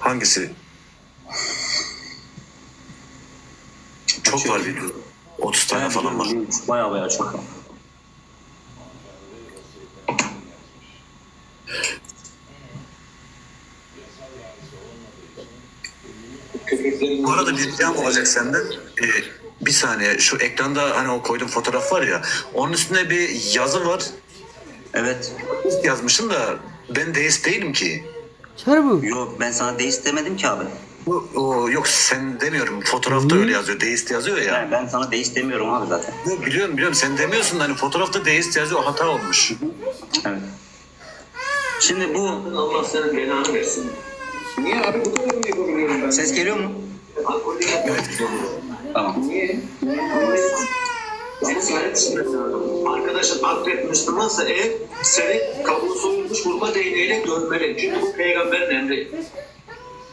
Hangisi? Çok var video. 30 tane falan var. Baya baya çok var. Bu arada bir ricam olacak senden. Ee, bir saniye şu ekranda hani o koyduğum fotoğraf var ya onun üstünde bir yazı var. Evet. Yazmışsın da ben deist değilim ki. Çarpı. Yok ben sana deist demedim ki abi. Bu, o, yok sen demiyorum. Fotoğrafta öyle yazıyor. Deist yazıyor ya. Yani ben sana deist demiyorum abi zaten. Yok, biliyorum biliyorum sen demiyorsun da hani fotoğrafta deist yazıyor o hata olmuş. Evet. Şimdi bu Allah senin belanı versin. Niye abi bu kadar mı yapabiliyorum ben? ses geliyor mu? Yapmak Tamam. Niye? Çıkmak lazım. Arkadaşın akrep Müslümansa eğer seni kabuğu soyulmuş vurma değneğiyle dövmeli. Çünkü bu peygamberin emri.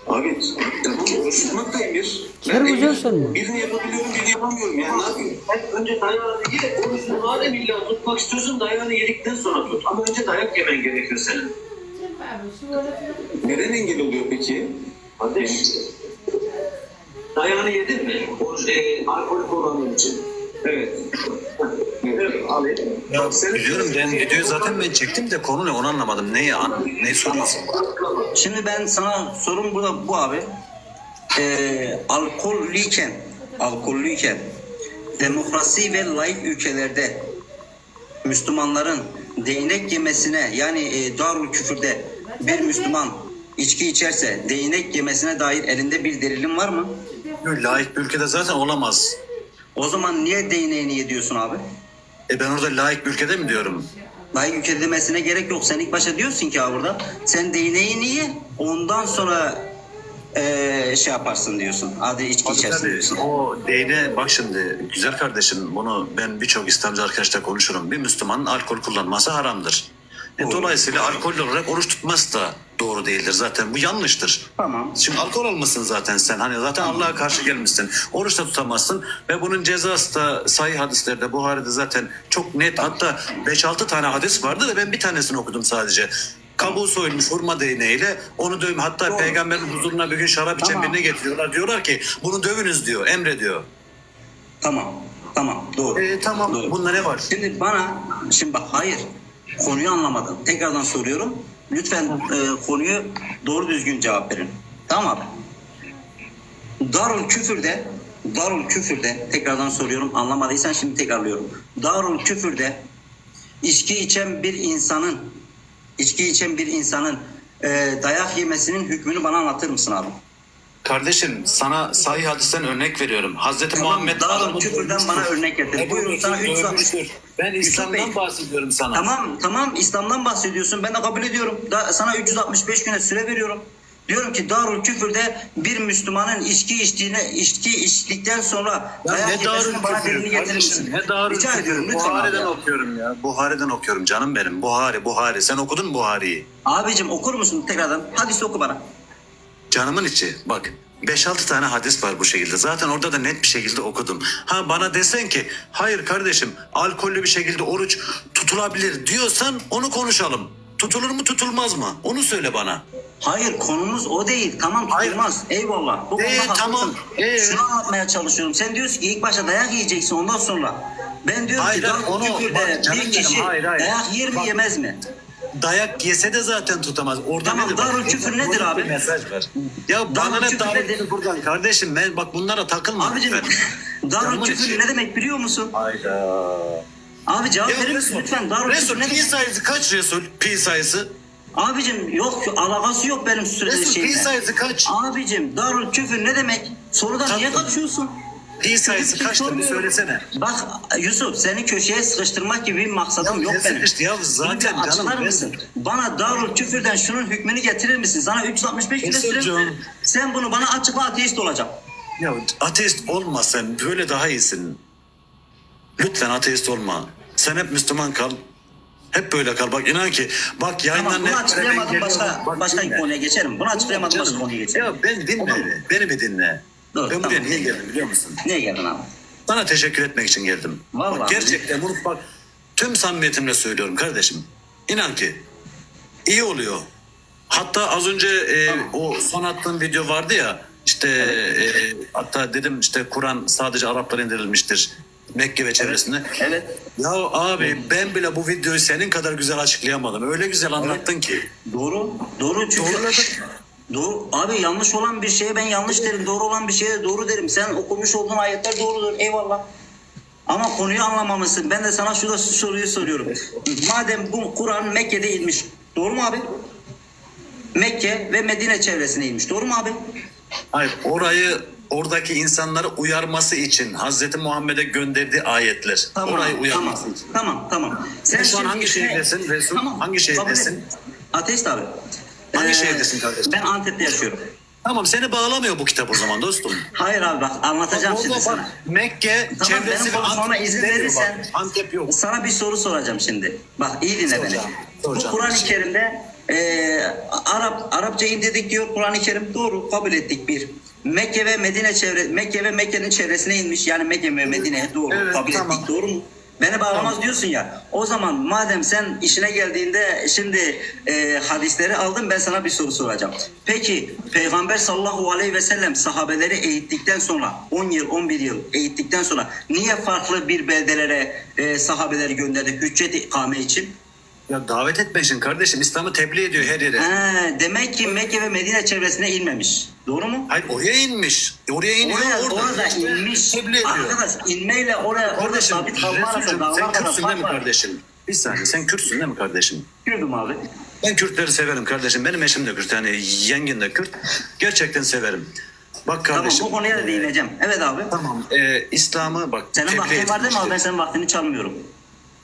Abi bu oruç tutmak da emir. Ben emir-? Birini yapabiliyorum birini yapamıyorum. Yani ne yapayım? Sen önce dayağını ye. Orucunu madem illa tutmak istiyorsun dayağını yedikten sonra tut. Ama önce dayak yemen gerekiyor senin. Neden engel oluyor peki? Kardeş, dayağını yedin mi? O e, alkol kullandığın için. Evet. Evet, abi. Ya biliyorum ben videoyu zaten ben çektim de konu ne onu anlamadım. Ne ya? Ne soruyorsun? Şimdi ben sana sorum burada bu abi. Ee, alkollüyken, alkollüyken demokrasi ve laik ülkelerde Müslümanların değnek yemesine yani e, darul küfürde bir Müslüman içki içerse değnek yemesine dair elinde bir delilin var mı? Layık bir ülkede zaten olamaz. O zaman niye değneğini yediyorsun abi? E ben orada layık bir ülkede mi diyorum? Layık ülke demesine gerek yok. Sen ilk başta diyorsun ki abi burada sen değneğini ye ondan sonra eee, şey yaparsın diyorsun. Hadi içki içersin Tabii, diyorsun. O değne bak şimdi güzel kardeşim bunu ben birçok İslamcı arkadaşla konuşurum. Bir Müslümanın alkol kullanması haramdır. E, dolayısıyla alkol olarak oruç tutması da doğru değildir zaten. Bu yanlıştır. Tamam. Şimdi alkol olmasın zaten sen. Hani zaten Allah'a karşı gelmişsin. Oruç da tutamazsın. Ve bunun cezası da sahih hadislerde Buhari'de zaten çok net. Hatta 5-6 tane hadis vardı da ben bir tanesini okudum sadece. Kabuğu soyulmuş hurma değneğiyle onu dövme. Hatta Doğru. peygamberin huzuruna bir gün şarap içen Tamam. birine getiriyorlar. Diyorlar ki bunu dövünüz diyor. Emrediyor. Tamam. Tamam. Doğru. E, tamam Doğru. bunda ne var? Şimdi bana şimdi bak hayır konuyu anlamadın. Tekrardan soruyorum. Lütfen e, konuyu doğru düzgün cevap verin. Tamam. Darul küfürde Darul küfürde tekrardan soruyorum anlamadıysan şimdi tekrarlıyorum. Darul küfürde içki içen bir insanın içki içen bir insanın e, dayak yemesinin hükmünü bana anlatır mısın abi? Kardeşim sana sahih hadisten örnek veriyorum. Hazreti Tamam, Muhammed Darul adamı küfürden bana örnek getir. Buyurun sana dövmüştür, 360. dövmüştür. Ben İslam'dan bahsediyorum sana. Tamam tamam İslam'dan bahsediyorsun. Ben de kabul ediyorum. Da, sana 365 güne süre veriyorum. Diyorum ki Darul Küfür'de bir Müslümanın içki içtiğine içki içtikten sonra Ya ne yemesinin darül bana küfür delilini getirir ne darül Rica ediyorum lütfen. Buhari'den okuyorum ya. Buhari'den okuyorum canım benim. Buhari, Buhari. Sen okudun mu Buhari'yi? Abicim okur musun tekrardan? Hadis oku bana. Canımın içi. Bak 5-6 tane hadis var bu şekilde. Zaten orada da net bir şekilde okudum. Ha bana desen ki hayır kardeşim alkollü bir şekilde oruç tutulabilir diyorsan onu konuşalım. Tutulur mu tutulmaz mı? Onu söyle bana. Hayır konumuz o değil. Tamam tutulmaz. Eyvallah. Bu Ee, tamam. Ee? Şunu anlatmaya çalışıyorum. Sen diyorsun ki ilk başta dayak yiyeceksin ondan sonra. Ben diyorum Hayır, ki onu- bak canım bir benim, kişi hayır, hayır. dayak yer mi Bak- yemez mi? Dayak yese de zaten tutamaz. Orada Tamam, nedir? Darül küfür nedir abi? Mesaj var. Ya bana Darül ne darül küfür buradan kardeşim ben bak bunlara takılma. Abicim Canımın Küfür ne demek biliyor musun? Hayda. Abi cevap verir misin lütfen? Resul Küfür ne pi demek? sayısı kaç Resul? Pi sayısı. Abicim yok alakası yok benim sürede Resul pi şeyle. sayısı kaç? Abicim Darul Küfür ne demek? Sorudan niye kaçıyorsun? Pi sayısı şey kaçtır söylesene. Bak Yusuf seni köşeye sıkıştırmak gibi bir maksadım yok ne benim. sıkıştı ya? Zaten Şimdi canım, açıklar mısın? Bana Darul Küfür'den şunun hükmünü getirir misin? Sana 365 güne süre. Sen bunu bana açıkla ateist olacağım. Ya ateist olma sen. Böyle daha iyisin. Lütfen ateist olma. Sen hep Müslüman kal. Hep böyle kal. Bak inan ki bak yayından Tamam bunu açıklayamadım başka, başka bir konuya geçerim. Bunu açıklayamadım başka konuya geçerim. Ya ben dinle. Beni bir dinle. Dur, ben buraya tamam. niye geldim biliyor musun? Niye geldin abi? Sana teşekkür etmek için geldim. Vallahi. Bak, gerçekten bunu bak tüm samimiyetimle söylüyorum kardeşim. İnan ki iyi oluyor. Hatta az önce e, o son attığım video vardı ya işte e, hatta dedim işte Kur'an sadece Araplara indirilmiştir Mekke ve çevresinde. Evet. Ya abi ben bile bu videoyu senin kadar güzel açıklayamadım. Öyle güzel anlattın ki. Doğru. Doğru çünkü. Doğruladım. Doğru. Abi yanlış olan bir şeye ben yanlış derim. Doğru olan bir şeye doğru derim. Sen okumuş olduğun ayetler doğrudur. Eyvallah. Ama konuyu anlamamışsın. Ben de sana şurada şu soruyu soruyorum. Madem bu Kur'an Mekke'de inmiş. Doğru mu abi? Mekke ve Medine çevresine inmiş. Doğru mu abi? Hayır orayı oradaki insanları uyarması için Hazreti Muhammed'e gönderdiği ayetler. orayı uyarması tamam, için. Tamam, tamam. Sen şu an hangi şehirdesin Resul? Hangi şehirdesin? Ateist abi. Hangi şehirdesin kardeşim? Ben Antep'te yaşıyorum. Tamam seni bağlamıyor bu kitap o zaman dostum. Hayır abi bak anlatacağım Orada şimdi bak, sana. Mekke Tamam, çevresi ve Antep izin verirsen- bak. Antep yok. Sana bir soru soracağım şimdi. Bak iyi dinle beni. Soracağım, Bu soracağım. Kur'an-ı Kerim'de e, Arap Arapça indirdik diyor Kur'an-ı Kerim. Doğru kabul ettik bir. Mekke ve Medine çevre Mekke ve Mekke'nin çevresine inmiş. Yani Mekke ve Medine'ye doğru Evet, kabul tamam. ettik. Doğru mu? Beni bağlamaz diyorsun ya. O zaman madem sen işine geldiğinde şimdi e, hadisleri aldın ben sana bir soru soracağım. Peki Peygamber sallallahu aleyhi ve sellem sahabeleri eğittikten sonra 10 yıl 11 yıl eğittikten sonra niye farklı bir beldelere e, sahabeleri gönderdi hüccet ikame için? Ya davet etme için kardeşim İslam'ı tebliğ ediyor her yere. He, demek ki Mekke ve Medine çevresine inmemiş. Doğru mu? Hayır oraya inmiş. Oraya iniyor. Oraya, orada orada işte inmiş. Tebliğ ediyor. Arkadaş inmeyle oraya orada Kardeşim, sabit kalma Resulcüm, dağlar sen kadar fark mi kardeşim? Bir saniye sen Kürtsün değil mi kardeşim? Gördüm abi. Ben Kürtleri severim kardeşim. Benim eşim de Kürt. Yani yengen de Kürt. Gerçekten severim. Bak Tamam kardeşim. bu konuya da değineceğim. Evet abi. Tamam. Ee, İslam'ı bak. Senin vaktin var değil mi abi? Ben senin vaktini çalmıyorum.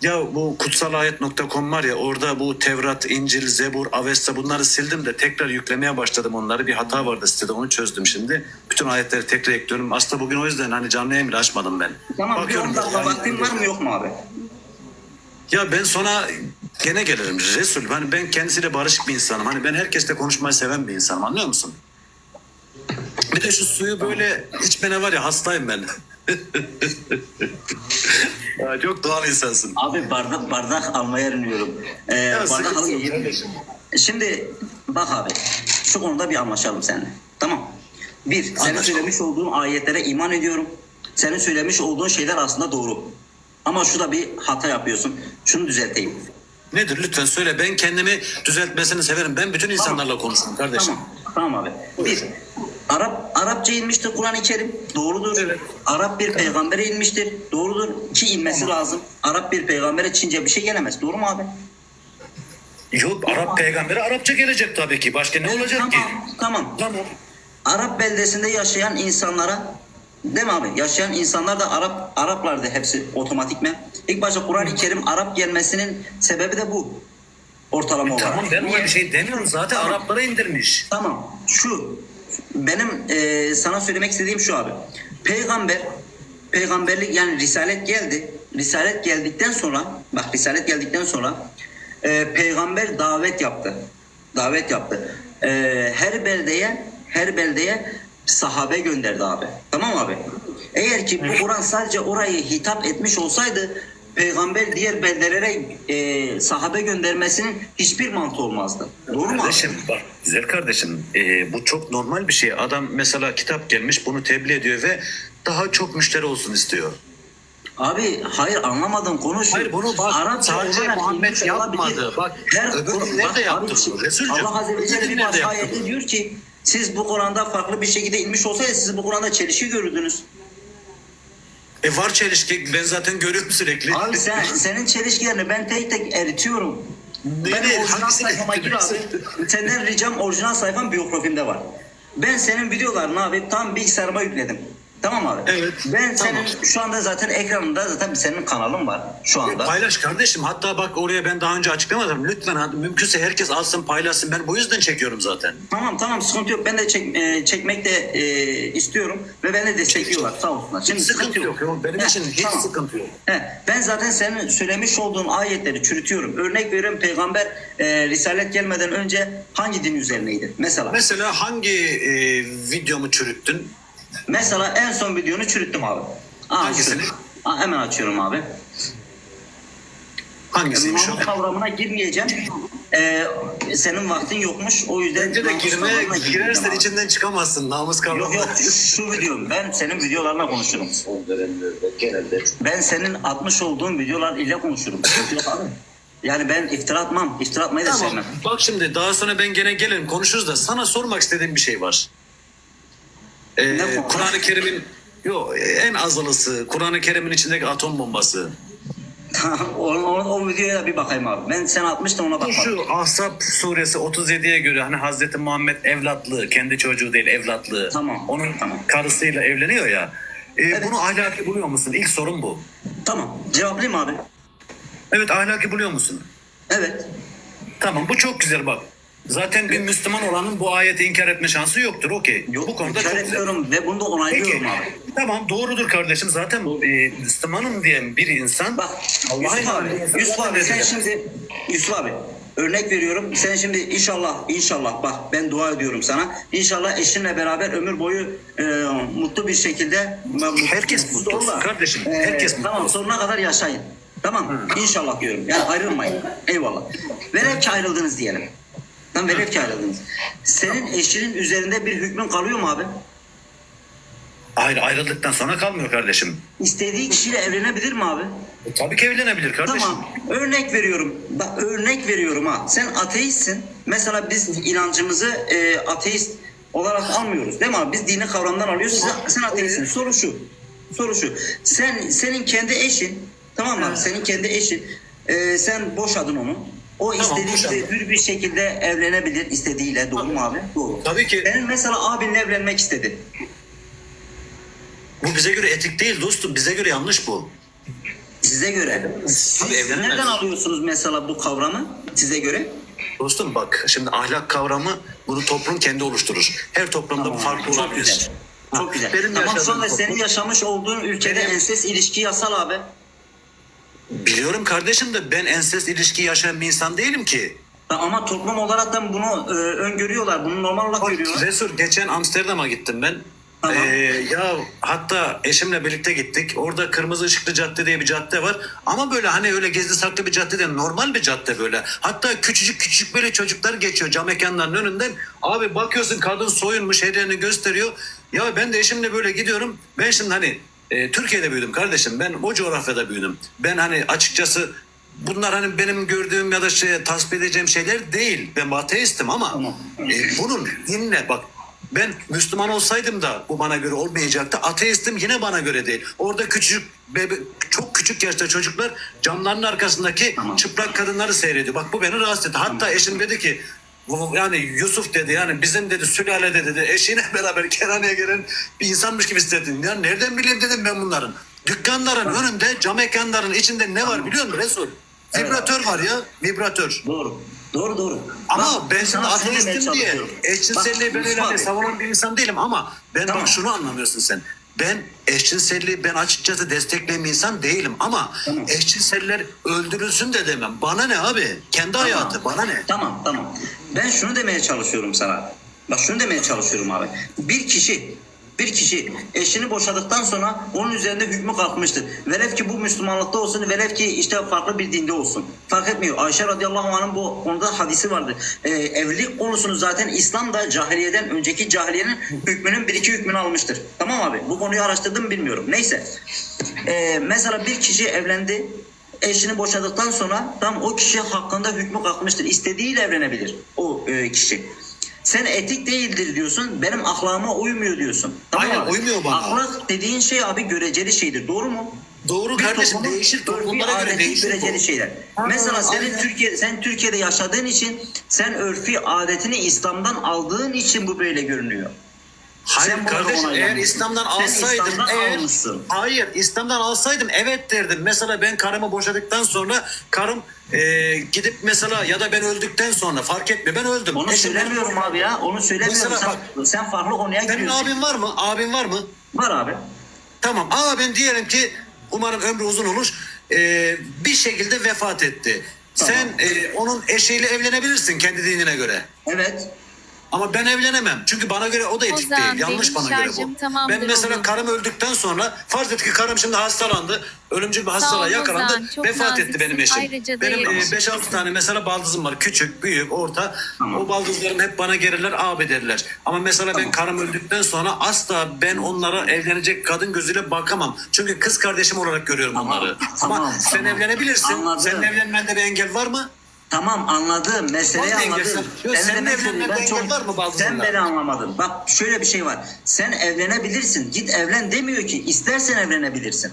Ya bu kutsalayet.com var ya orada bu Tevrat, İncil, Zebur, Avesta bunları sildim de tekrar yüklemeye başladım onları. Bir hata vardı sitede onu çözdüm şimdi. Bütün ayetleri tekrar ekliyorum. Aslında bugün o yüzden hani canlı yayın bile açmadım ben. Tamam bir Bakıyorum 10 dakika vaktin var mı yok mu abi? Ya ben sonra gene gelirim Resul. Hani ben kendisiyle barışık bir insanım. Hani ben herkesle konuşmayı seven bir insanım anlıyor musun? Bir de şu suyu böyle içmene var ya hastayım ben. ya çok doğal insansın. Abi bardak bardak almaya erinmiyorum. Ee, Ya bardak kardeşim. Şimdi bak abi şu konuda bir anlaşalım seninle. Tamam. Bir, senin Anlaşalım. söylemiş olduğun ayetlere iman ediyorum. Senin söylemiş olduğun şeyler aslında doğru. Ama şurada bir hata yapıyorsun. Şunu düzelteyim. Nedir lütfen söyle. Ben kendimi düzeltmesini severim. Ben bütün insanlarla konuşurum kardeşim. Tamam. Tamam abi. Bir, Arap Arapça inmiştir Kur'an-ı Kerim. Doğrudur. Evet. Arap bir peygambere inmiştir. Doğrudur. Ki inmesi lazım. Arap bir peygambere Çince bir şey gelemez. Doğru mu abi? Yok Arap peygamberi Arapça gelecek tabii ki. Başka ne olacak tamam, ki? Tamam. Tamam. Arap beldesinde yaşayan insanlara değil mi abi? Yaşayan insanlar da Arap Araplardı hepsi otomatikmen. İlk başta Kur'an-ı Kerim Arap gelmesinin sebebi de bu. Ortalama olarak. Tamam ben ona bir şey demiyorum. Zaten Tamam. Araplara indirmiş. Tamam. Şu benim e, sana söylemek istediğim şu abi. Peygamber peygamberlik yani risalet geldi. Risalet geldikten sonra bak risalet geldikten sonra e, peygamber davet yaptı. Davet yaptı. E, her beldeye her beldeye sahabe gönderdi abi. Tamam abi. Eğer ki bu Kur'an sadece orayı hitap etmiş olsaydı peygamber diğer beldelere e, sahabe göndermesinin hiçbir mantığı olmazdı. Doğru mu? Kardeşim bak güzel kardeşim e, bu çok normal bir şey. Adam mesela kitap gelmiş bunu tebliğ ediyor ve daha çok müşteri olsun istiyor. Abi hayır anlamadım konuş. Hayır, bunu bak, sadece Muhammed yapmadı. Bak, öbür dinler de yaptı Allah Azze ve Celle bir başka ayette diyor ki siz bu Kur'an'da farklı bir şekilde inmiş olsaydı siz bu Kur'an'da çelişki görürdünüz. E var çelişki ben zaten görüyorum sürekli. Abi sen senin çelişkilerini ben tek tek eritiyorum. Ne- Benim ne- orijinal sayfama gir abi. Senden ricam orijinal sayfam biyografimde var. Ben senin videolarını abi tam bilgisayarıma yükledim. Tamam abi. Evet, Ben tamam. senin şu anda zaten ekranında zaten senin kanalın var şu anda. Paylaş kardeşim. Hatta bak oraya ben daha önce açıklamadım. Lütfen mümkünse herkes alsın paylaşsın. Ben bu yüzden çekiyorum zaten. Tamam tamam sıkıntı yok. Ben de çek, e, çekmek de e, istiyorum ve beni de destekliyorlar sağ olsunlar. Şimdi Sıkıntı yok. yok. Benim için hiç tamam. sıkıntı yok. He, ben zaten senin söylemiş olduğun ayetleri çürütüyorum. Örnek veriyorum peygamber e, risalet gelmeden önce hangi din üzerineydi? Mesela. Mesela hangi e, videomu çürüttün? Mesela en son videonu çürüttüm abi. Aa, Hangisini? Aa, hemen açıyorum abi. Hangisiymiş o? Kavramına girmeyeceğim. e, senin vaktin yokmuş. O yüzden Bence de girme, girersen abi. içinden çıkamazsın. Namus kavramı. Yok yok şu videom. Ben senin videolarla konuşurum. Son dönemlerde genelde Ben senin atmış olduğun videolar ile konuşurum. Yok abi. Yani ben iftira atmam. İftira atmayı da Tamam. sevmem. Bak şimdi daha sonra ben gene gelirim konuşuruz da sana sormak istediğim bir şey var. Ee? Kur'an-ı Kerim'in Yok en azılısı Kur'an-ı Kerim'in içindeki atom bombası. o, o, o videoya da bir bakayım abi. Ben sen atmıştım ona bakmadım. Şu Ahzab suresi 37'ye göre hani Hazreti Muhammed evlatlığı, kendi çocuğu değil evlatlığı. Tamam, Onun tamam. karısıyla evleniyor ya. Ee, Evet. Bunu ahlaki buluyor musun? İlk sorun bu. Tamam. Cevaplayayım abi. Evet ahlaki buluyor musun? Evet. Tamam bu çok güzel bak. Zaten bir Müslüman olanın bu ayeti inkar etme şansı yoktur. Okey. Yok, Bu konuda inkar çok etmiyorum ve bunu da Peki. onaylıyorum abi. Tamam doğrudur kardeşim. Zaten bu e, Müslümanım diyen bir insan Bak Yusuf abi, insan Yusuf abi sen şimdi Yusuf abi örnek veriyorum. Sen şimdi inşallah inşallah bak ben dua ediyorum sana. İnşallah eşinle beraber ömür boyu e, mutlu bir şekilde Herkes mutlu olsun kardeşim, E, herkes mutlu Tamam sonuna kadar yaşayın. Tamam inşallah diyorum. Yani ayrılmayın. Eyvallah. Velev ki ayrıldınız diyelim. Tamam velev ki ayrıldınız. Senin eşinin üzerinde bir hükmün kalıyor mu abi? Ayrı, ayrıldıktan sonra kalmıyor kardeşim. İstediği kişiyle evlenebilir mi abi? E, tabii ki evlenebilir kardeşim. Tamam. Örnek veriyorum. Bak örnek veriyorum ha. Sen ateistsin. Mesela biz inancımızı e, ateist olarak almıyoruz. Değil mi abi? Biz dini kavramdan alıyoruz. Sen, sen ateistsin. Soru şu. Soru şu. Sen senin kendi eşin tamam mı? Senin kendi eşin. e, sen boşadın onu. O Tamam, istediği hür bir şekilde evlenebilir istediğiyle. Doğru mu abi? Doğru. Tabii ki. Senin mesela abinle evlenmek istedi. Bu bize göre etik değil dostum. Bize göre yanlış bu. Size göre. Siz Abi evlenemez. nereden alıyorsunuz mesela bu kavramı? Size göre? Dostum bak şimdi ahlak kavramı bunu toplum kendi oluşturur. Her toplumda bu farklı Çok olabilir. güzel. Ha, Çok güzel. Benim Tamam sonra toplum- senin yaşamış olduğun ülkede Benim- ensest ilişki yasal abi. Biliyorum kardeşim de ben ensest ilişki yaşayan bir insan değilim ki. Ama toplum olarak da bunu e, öngörüyorlar. Bunu normal olarak görüyorlar. Cesur geçen Amsterdam'a gittim ben. Tamam. Ee, ya hatta eşimle birlikte gittik. Orada Kırmızı Işıklı Cadde diye bir cadde var. Ama böyle hani öyle gizli saklı bir cadde değil. Normal bir cadde böyle. Hatta küçücük küçücük böyle çocuklar geçiyor cam mekanların önünden. Abi bakıyorsun kadın soyunmuş her yerini gösteriyor. Ya ben de eşimle böyle gidiyorum. Ben şimdi hani e, Türkiye'de büyüdüm kardeşim. Ben o coğrafyada büyüdüm. Ben hani açıkçası bunlar hani benim gördüğüm ya da şey, tasvip edeceğim şeyler değil. Ben ateistim ama Tamam. e, bunun dinle bak ben Müslüman olsaydım da bu bana göre olmayacaktı. Ateistim yine bana göre değil. Orada küçük bebe, çok küçük yaşta çocuklar camların arkasındaki Tamam. çıplak kadınları seyrediyor. Bak bu beni rahatsız etti. Hatta eşim dedi ki "Bu- yani Yusuf dedi yani bizim dedi sülalede dedi eşiyle beraber Kenane'ye gelen bir insanmış gibi hissettim. Ya nereden bileyim dedim ben bunların. Dükkanların önünde cam ekranların içinde ne var biliyor musun Resul? Evet. Vibratör var ya vibratör. Doğru. Doğru doğru. Ama Bak, ben demeye ateistim diye eşcinselliği ben öyle savunan bir insan değilim ama ben Tamam. bak şunu anlamıyorsun sen. Ben eşcinselliği ben açıkçası destekleyen bir insan değilim ama Tamam. eşcinseller öldürülsün de demem. Bana ne abi? Kendi hayatı bana ne? Tamam tamam. Ben şunu demeye çalışıyorum sana. Bak şunu demeye çalışıyorum abi. Bir kişi bir kişi eşini boşadıktan sonra onun üzerinde hükmü kalkmıştır. Velev ki bu Müslümanlıkta olsun, velev ki işte farklı bir dinde olsun. Fark etmiyor. Ayşe radıyallahu anh'ın bu konuda hadisi vardır. Ee, evlilik konusunu zaten İslam da cahiliyeden önceki cahiliyenin hükmünün bir iki hükmünü almıştır. Tamam abi. Bu konuyu araştırdım bilmiyorum. Neyse. Ee, mesela bir kişi evlendi. Eşini boşadıktan sonra tam o kişi hakkında hükmü kalkmıştır. İstediğiyle evlenebilir o e, kişi. Sen etik değildir diyorsun. Benim ahlakıma uymuyor diyorsun. Aynen, abi? uymuyor bana. Ahlak dediğin şey abi göreceli şeydir. Doğru mu? Doğru Bir kardeşim toplumun değişir örfi, toplumlara göre değişir göreceli bu. şeyler. Mesela senin Türkiye sen Türkiye'de yaşadığın için sen örfi adetini İslam'dan aldığın için bu böyle görünüyor. Hayır Sen bunu kardeşim eğer. İslam'dan alsaydım İslam'dan eğer almışsın. hayır İslam'dan alsaydım evet derdim. Mesela ben karımı boşadıktan sonra karım e, gidip mesela ya da ben öldükten sonra fark etmiyor ben öldüm. Onu Eşim söylemiyorum abi ya. Onu söylemiyorum. Mesela Sen, sen farklı konuya Senin giriyorsun. abin var mı? Abin var mı? Var abi. Tamam abin diyelim ki umarım ömrü uzun olur. e, bir şekilde vefat etti. Tamam. Sen e, onun eşiyle evlenebilirsin kendi dinine göre. Evet. Ama ben evlenemem. Çünkü bana göre o da etik Ozan, değil. Yanlış benim bana göre şarjım bu. tamamdır Ben mesela oğlum. karım öldükten sonra farz et ki karım şimdi hastalandı. Ölümcül bir hastalığa ol yakalandı. Ozan, çok vefat etti naziksin. benim eşim. Ayrıca da benim e, yakışıklı. 5-6 tane mesela baldızım var. Küçük, büyük, orta. Tamam. O baldızlarım hep bana gelirler abi derler. Ama mesela ben karım öldükten sonra asla ben onlara evlenecek kadın gözüyle bakamam. Çünkü kız kardeşim olarak görüyorum Tamam, onları. tamam, Ama sen tamam. evlenebilirsin. Anladım. Senin evlenmende bir engel var mı? Tamam anladım. Meseleyi Vallahi anladım. Yok, Senin senin demek evlenmen istediğin- engel var mı bazı Sen beni anlamadın. Bak şöyle bir şey var. Sen evlenebilirsin. Git evlen demiyor ki. İstersen evlenebilirsin.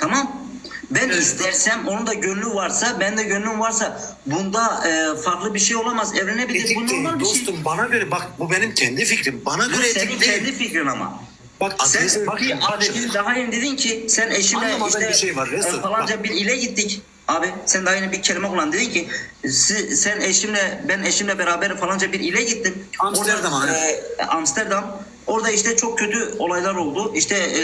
Tamam. Ben istersem onun da gönlü varsa, ben de gönlüm varsa bunda e, farklı bir şey olamaz. Evlenebilir. Etik Bu değil normal bir şey. dostum bana göre bak bu benim kendi fikrim. Bana Bu göre senin etik değil. kendi fikrin ama. Bak Sen bak, bir adetini daha yeni dedin ki sen Anlamadığın işte bir şey var, Resul. e, falanca bir ile gittik. Abi sen daha yeni bir kelime kullandın dedin ki si- sen eşimle ben eşimle beraber falanca bir ile gittim. Amsterdam Orada, abi. e, Amsterdam. Orada işte çok kötü olaylar oldu. İşte e,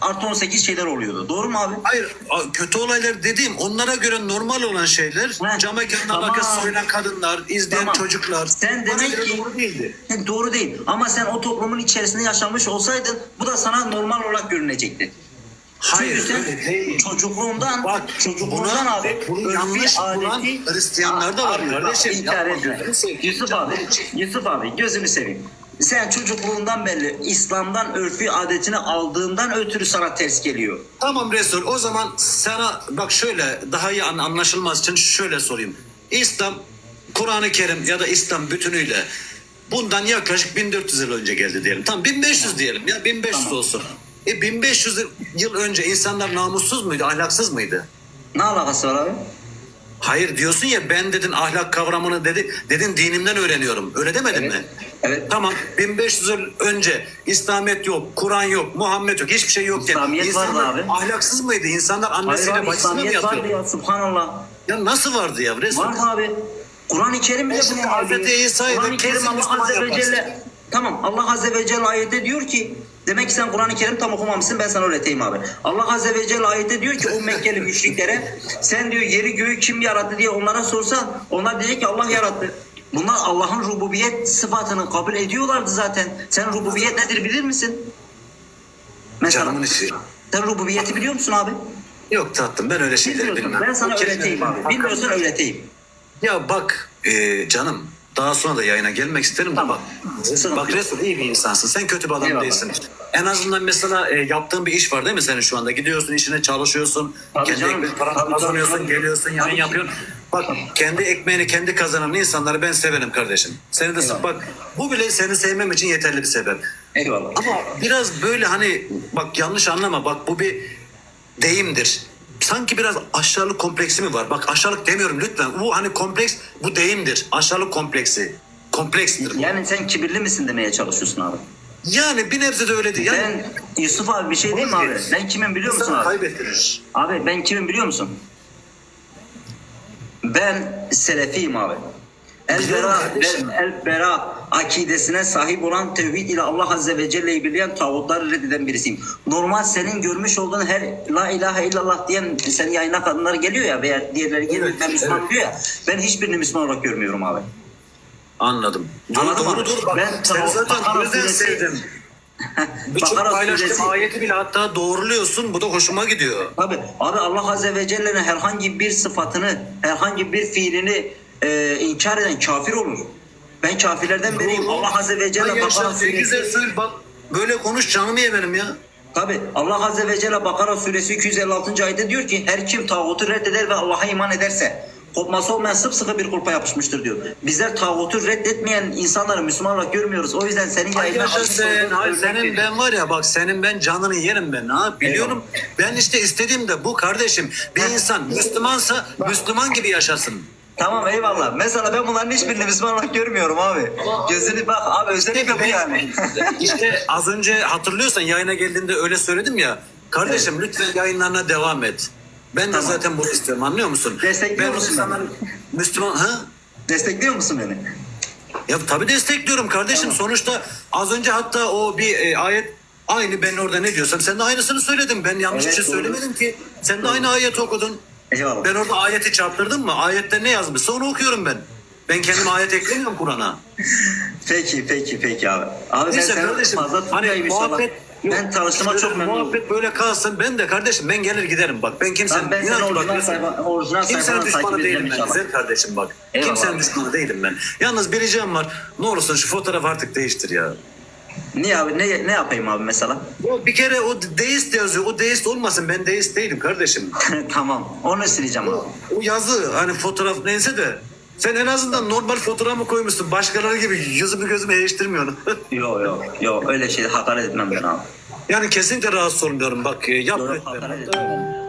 artı 18 şeyler oluyordu. Doğru mu abi? Hayır kötü olaylar dediğim onlara göre normal olan şeyler. Cam mekanın tamam. arkasında oynayan kadınlar, izleyen Tamam. çocuklar. Sen demek ki- doğru değildi. Doğru değil. Ama sen o toplumun içerisinde yaşamış olsaydın bu da sana normal olarak görünecekti. Hayır öyle değil. çocukluğundan, Bak çocukluğundan buna, abi bunu yanlış bulan Hristiyanlar da var kardeşim. inkar etme. Yusuf abi, Yusuf abi gözünü seveyim. Sen çocukluğundan belli İslam'dan örfi adetini aldığından ötürü sana ters geliyor. Tamam Resul o zaman sana bak şöyle daha iyi an- anlaşılmaz için şöyle sorayım. İslam Kur'an-ı Kerim ya da İslam bütünüyle bundan yaklaşık 1400 yıl önce geldi diyelim. Tamam 1500 diyelim ya 1500 Tamam. olsun. E 1500 yıl önce insanlar namussuz muydu, ahlaksız mıydı? Ne alakası var abi? Hayır diyorsun ya ben dedin ahlak kavramını dedi dedin dinimden öğreniyorum. Öyle demedin Evet. mi? Evet. Tamam 1500 yıl önce İslamiyet yok, Kur'an yok, Muhammed yok, hiçbir şey yok. İslamiyet İnsanlar vardı abi. ahlaks mıydı? İnsanlar Hayır annesiyle abi bacısına mı İslamiyet vardı ya subhanallah. Ya nasıl vardı ya Resul? Vardı abi. Kur'an-ı Kerim bile bunu Hazreti alıyor. İsa'yı da kesin Allah Müslüman Azze ve. Celle Tamam Allah Azze ve Celle ayette diyor ki Demek ki sen Kur'an-ı Kerim tam okumamışsın ben sana öğreteyim abi. Allah Azze ve Celle ayette diyor ki o Mekkeli müşriklere sen diyor yeri göğü kim yarattı diye onlara sorsan onlar diyecek ki Allah yarattı. Bunlar Allah'ın rububiyet sıfatını kabul ediyorlardı zaten. Sen rububiyet nedir bilir misin? Mesela Canımın işi. sen rububiyeti biliyor musun abi? Yok tatlım ben öyle şeyleri bilmem. Ben sana öğreteyim abi. Bilmiyorsan öğreteyim. Ya bak e, canım daha sonra da yayına gelmek isterim Tamam. bak. Bak Resul iyi bir insansın. Sen kötü bir adam Eyvallah. değilsin. En azından mesela e, yaptığın bir iş var değil mi senin şu anda? Gidiyorsun işine çalışıyorsun. Tabii kendi canım. paranı Tabii, kazanıyorsun. tabii. Geliyorsun yayın yapıyorsun. Bak kendi ekmeğini kendi kazanan insanları ben severim kardeşim. Seni de Eyvallah. bak bu bile seni sevmem için yeterli bir sebep. Eyvallah. Ama biraz böyle hani bak yanlış anlama bak bu bir deyimdir. Sanki biraz aşağılık kompleksi mi var? Bak aşağılık demiyorum lütfen. Bu hani kompleks bu deyimdir. Aşağılık kompleksi. Komplekstir bu. Yani sen kibirli misin demeye çalışıyorsun abi. Yani bir nebze de öyle değil. Yani Ben Yusuf abi bir şey diyeyim mi abi? Ben kimim biliyor musun insanı abi? kaybettirir. Abi ben kimim biliyor musun? Ben Selefiyim abi. El Biliyorum Bera, kardeşim. El Bera akidesine sahip olan tevhid ile Allah Azze ve Celle'yi birleyen tağutları reddeden birisiyim. Normal senin görmüş olduğun her La ilahe illallah diyen senin yayına kadınlar geliyor ya veya diğerleri geliyor Evet, ben Müslüman evet. diyor ya. Ben hiçbirini Müslüman olarak görmüyorum abi. Anladım. Anladım abi. doğru. Bak, Ben sen Bakara zaten suresi- sevdim. Birçok Bakara paylaştığım suresi- ayeti bile hatta doğruluyorsun. Bu da hoşuma gidiyor. Tabi abi Allah Azze ve Celle'nin herhangi bir sıfatını, herhangi bir fiilini e, inkar eden kafir olur. Ben kafirlerden biriyim. Allah Azze ve Celle Bakara suresi. söyle bak. Böyle konuş canımı ye benim ya. Tabi Allah Azze ve Celle Bakara suresi 256. ayette diyor ki her kim tağutu reddeder ve Allah'a iman ederse kopması olmayan sımsıkı bir kulpa yapışmıştır diyor. Bizler tağutu reddetmeyen insanları Müslüman olarak görmüyoruz. O yüzden senin Ay yayına sen. örnek senin veriyorum. ben var ya bak senin ben canını yerim ben ha biliyorum. Ben işte istediğim de bu kardeşim. Bir insan Müslümansa Müslüman gibi yaşasın. Tamam eyvallah. Mesela ben bunların hiçbirini Müslüman olarak görmüyorum abi. Gözünü bak abi özellikle bu yani. işte az önce hatırlıyorsan yayına geldiğinde öyle söyledim ya. Kardeşim lütfen yayınlarına devam et. Ben de Tamam. zaten bunu istiyorum anlıyor musun? Destekliyor ben musun insanların Müslüman ha? Destekliyor musun beni? Ya tabii destekliyorum kardeşim. Tamam. Sonuçta az önce hatta o bir e, ayet aynı ben orada ne diyorsam sen de aynısını söyledin. Ben yanlış Evet, bir şey doğru. söylemedim ki. Sen de aynı ayeti okudun. Eyvallah. Ben orada ayeti çarptırdım mı? Ayette ne yazmışsa onu okuyorum ben. Ben kendim ayet eklemiyorum Kur'an'a. Peki peki peki abi. Abi Neyse seni kardeşim fazla hani muhabbet Ben tanıştığıma çok memnun oldum. Muhabbet böyle kalsın. Ben de kardeşim ben gelir giderim bak. Ben kimsenin Ben, ben inan orijinal, sayfa, orijinal Kimsenin düşmanı değilim ben. Güzel kardeşim bak. Eyvallah Kimsenin düşmanı değilim ben. Yalnız bir ricam var. Ne olursun şu fotoğrafı artık değiştir ya. Niye abi? Ne, ne yapayım abi mesela? O bir kere o deist yazıyor. O deist olmasın. Ben deist değilim kardeşim. tamam. Onu sileceğim abi. O yazı hani fotoğraf neyse de sen en azından normal fotoğrafımı koymuşsun. Başkaları gibi yüzümü gözümü eleştirmiyorsun. Yok yok yok öyle şey hakaret etmem ben abi. yani kesinlikle rahatsız olmuyorum. Bak e, yapma.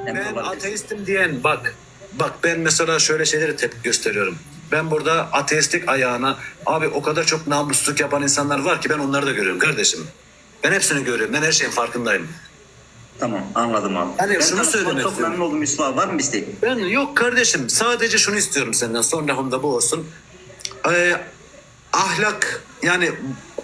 Ben ateistim diyen bak bak ben mesela şöyle şeyleri tepki gösteriyorum. Ben burada ateistlik ayağına abi o kadar çok namusluk yapan insanlar var ki ben onları da görüyorum kardeşim. Ben hepsini görüyorum. Ben her şeyin farkındayım. Tamam anladım abi. Hani ben şunu söylemek Çok memnun oldum Yusuf abi. Var mı isteğin? Ben yok kardeşim sadece şunu istiyorum senden son lafım da bu olsun. Ee, ahlak yani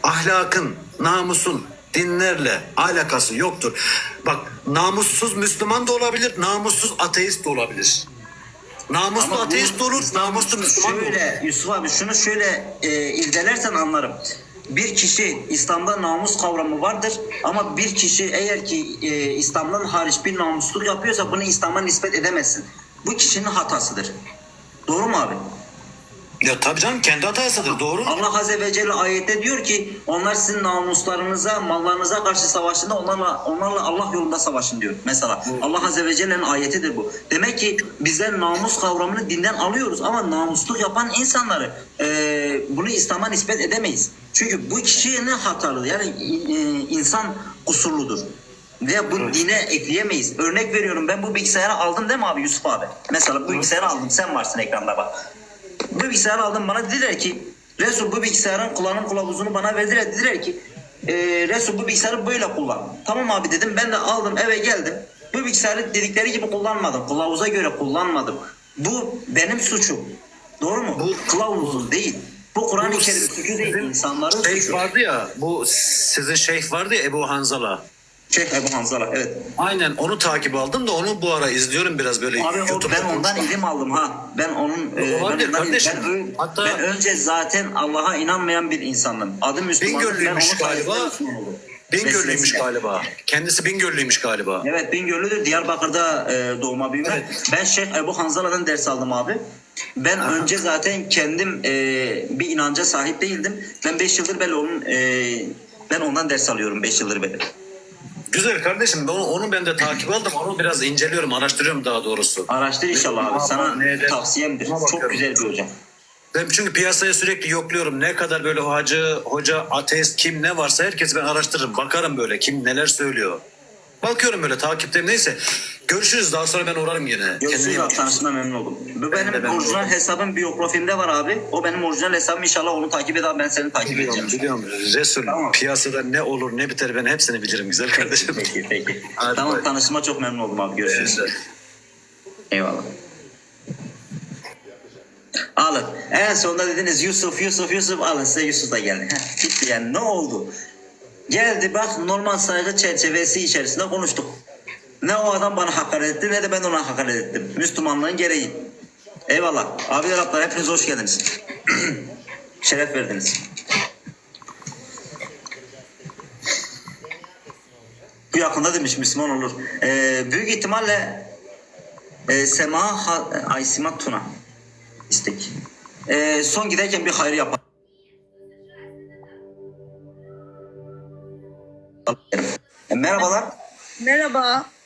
ahlakın, namusun dinlerle alakası yoktur. Bak namussuz Müslüman da olabilir, namussuz ateist de olabilir. Namuslu Ama bu ateist de olur, namuslu Müslüman olur. Şöyle Yusuf abi şunu şöyle e, irdelersen anlarım. Bir kişi İslam'da namus kavramı vardır ama bir kişi eğer ki e, İslam'dan hariç bir namusluk yapıyorsa bunu İslam'a nispet edemezsin. Bu kişinin hatasıdır. Doğru mu abi? Ya tabii canım kendi hatasıdır doğru. Allah Azze ve Celle ayette diyor ki onlar sizin namuslarınıza, mallarınıza karşı savaştığında onlarla onlarla Allah yolunda savaşın diyor. Mesela Allah Azze ve Celle'nin ayetidir bu. Demek ki bizler namus kavramını dinden alıyoruz ama namusluk yapan insanları eee, bunu İslam'a nispet edemeyiz. Çünkü bu kişinin hatalı yani e, insan kusurludur. Ve bu dine ekleyemeyiz. Örnek veriyorum ben bu bilgisayarı aldım değil mi abi Yusuf abi? Mesela bu bilgisayarı aldım sen varsın ekranda bak. Bu bilgisayarı aldım bana dediler ki Resul bu bilgisayarın kullanım kılavuzunu bana verdiler dediler ki e, Resul bu bilgisayarı böyle kullan. Tamam abi dedim ben de aldım eve geldim. Bu bilgisayarı dedikleri gibi kullanmadım. Kılavuza göre kullanmadım. Bu benim suçum. Doğru mu? Bu kılavuzun değil. Bu Kur'an-ı Kerim suçu değil. insanların Şeyh suçu. vardı ya bu sizin şeyh vardı ya Ebu Hanzala. Şeyh Ebu Hanzala evet. Aynen onu takip aldım da onu bu ara izliyorum biraz böyle Abi o, YouTube'da ben ondan ilim aldım ha. Ben onun e, ben, Olabilir ondan- kardeşim. ben, Hatta- ben önce zaten Allah'a inanmayan bir insandım. Adım Müslüman. Bingöllüymüş galiba. Bingöllüymüş galiba. Kendisi Bingöllüymüş galiba. Evet Bingöllüdür. Diyarbakır'da e, doğma büyüme. Evet. Ben Şeyh Ebu Hanzala'dan ders aldım abi. Ben önce zaten kendim e, bir inanca sahip değildim. Ben 5 yıldır ben onun e, ben ondan ders alıyorum 5 yıldır beri. Güzel kardeşim onu, onu ben de takip aldım. Onu biraz inceliyorum, araştırıyorum daha doğrusu. Araştır inşallah abi. Sana Neydi? tavsiyemdir. Çok güzel bir hocam. Ben çünkü piyasaya sürekli yokluyorum. Ne kadar böyle hacı, hoca, ateist kim ne varsa herkes ben araştırırım. Bakarım böyle kim neler söylüyor. Bakıyorum böyle takipteyim. Neyse görüşürüz daha sonra ben uğrarım yine. Görüşürüz abi tanıştığıma memnun oldum. Bu Ben benim memnun orijinal oldum. hesabım biyografimde var abi. O benim orijinal hesabım inşallah onu takip abi ben seni takip Biliyorum, edeceğim. biliyorum. Resul Tamam. piyasada ne olur ne biter ben hepsini bilirim güzel kardeşim. Peki peki. Hadi tamam bay. tanıştığıma çok memnun oldum abi. Görüşürüz. Görüşürüz. Eyvallah. Alın. En sonunda dediniz Yusuf, Yusuf, Yusuf alın size Yusuf da geldi. Heh, gitti yani ne oldu? Geldi bak normal saygı çerçevesi içerisinde konuştuk. Ne o adam bana hakaret etti ne de ben ona hakaret ettim. Müslümanlığın gereği. Eyvallah. Abiler ablalar hepiniz hoş geldiniz. Şeref verdiniz. Bu yakında demiş Müslüman olur. Ee, büyük ihtimalle e, Sema Aysima Tuna istek. Ee, son giderken bir hayır yapalım. Merhabalar. Merhaba.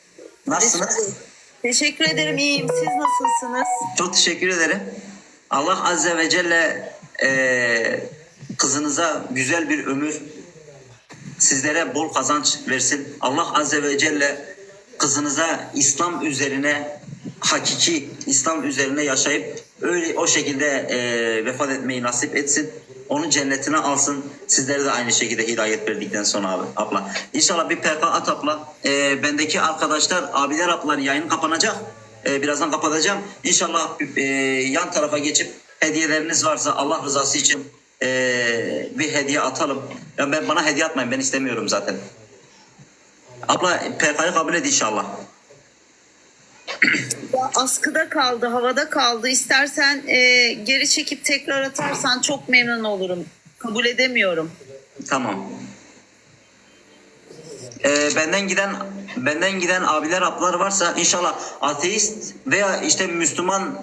Nasılsınız? Teşekkür ederim. iyiyim. Siz nasılsınız? Çok teşekkür ederim. Allah Azze ve Celle e, kızınıza güzel bir ömür, sizlere bol kazanç versin. Allah Azze ve Celle kızınıza İslam üzerine hakiki İslam üzerine yaşayıp öyle o şekilde e, vefat etmeyi nasip etsin. Onu cennetine alsın. Sizlere de aynı şekilde hidayet verdikten sonra abi abla. İnşallah bir PK at abla. E, bendeki arkadaşlar abiler ablalar yayın kapanacak. E, birazdan kapatacağım. İnşallah e, yan tarafa geçip hediyeleriniz varsa Allah rızası için e, bir hediye atalım. Ya ben bana hediye atmayın ben istemiyorum zaten. Abla PK'yı kabul et inşallah. Askıda kaldı, havada kaldı. İstersen e, geri çekip tekrar atarsan çok memnun olurum. Kabul edemiyorum. Tamam. Ee, benden giden benden giden abiler ablalar varsa inşallah ateist veya işte Müslüman